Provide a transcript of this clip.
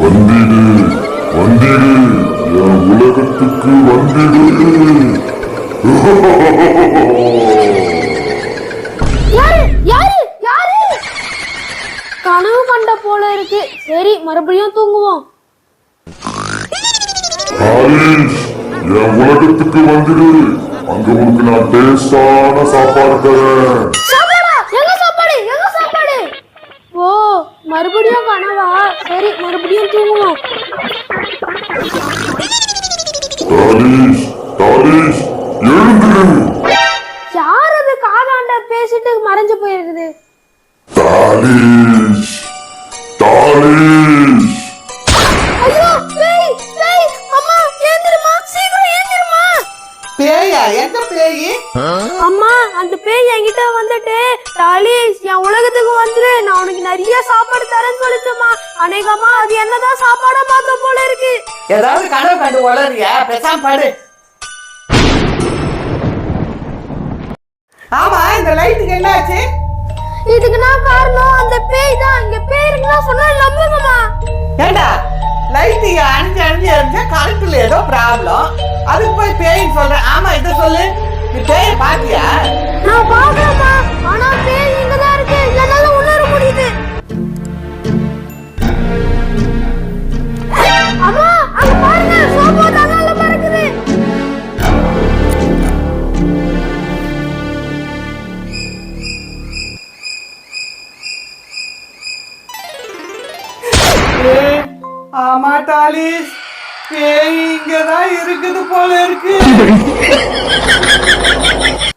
வந்திடு வந்திடு என் உலகத்துக்கு வந்திடு. யாரு? யாரு? யாரு? கனவு கண்ட போல இருக்கு. சரி மறுபடியும் தூங்குவோம். என் உலகத்துக்கு வந்துடு. அங்க உனக்கு நான் டேஸ்டான சாப்பாடு தரேன் சாப்பாடா எங்க சாப்பாடு எங்க சாப்பாடு ஓ மறுபடியும் கனவா? சரி மறுபடியும் தூங்குவோம். யார் அது காதாண்ட பேசிட்டு மறைஞ்சு போயிருக்குது? தாலிஷ் தாலிஷ் ஐயோ பேய் பேய் அம்மா எந்த பேயி? அந்த பேய் என்கிட்ட வந்துட்டு டாலிஸ் என் உனக்கு நிறைய சாப்பாடு தரேன்னு சொல்லிச்சுமா அநேகமா அது என்னதான் சாப்பாடா பார்த்த போல இருக்கு. ஏதாவது கனவு கண்டு வளரியா பேசாம பாடு. ஆமா இந்த லைட்டுக்கு என்னாச்சு இதுக்கு நான் காரணம்? அந்த பேய் தான். இங்க பேய் இருக்குன்னா சொன்னா நம்புங்கம்மா. ஏண்டா? லைட்டு அணிஞ்சு அணிஞ்சு அணிஞ்சா கரண்ட்ல ஏதோ ப்ராப்ளம் அதுக்கு போய் பேயின்னு சொல்றேன். ஆமா இதை சொல்லு. நீ பேய பாத்தியா? ஆமா டாலிஸ் பேய் இங்கதான் இருக்குது போல இருக்கு.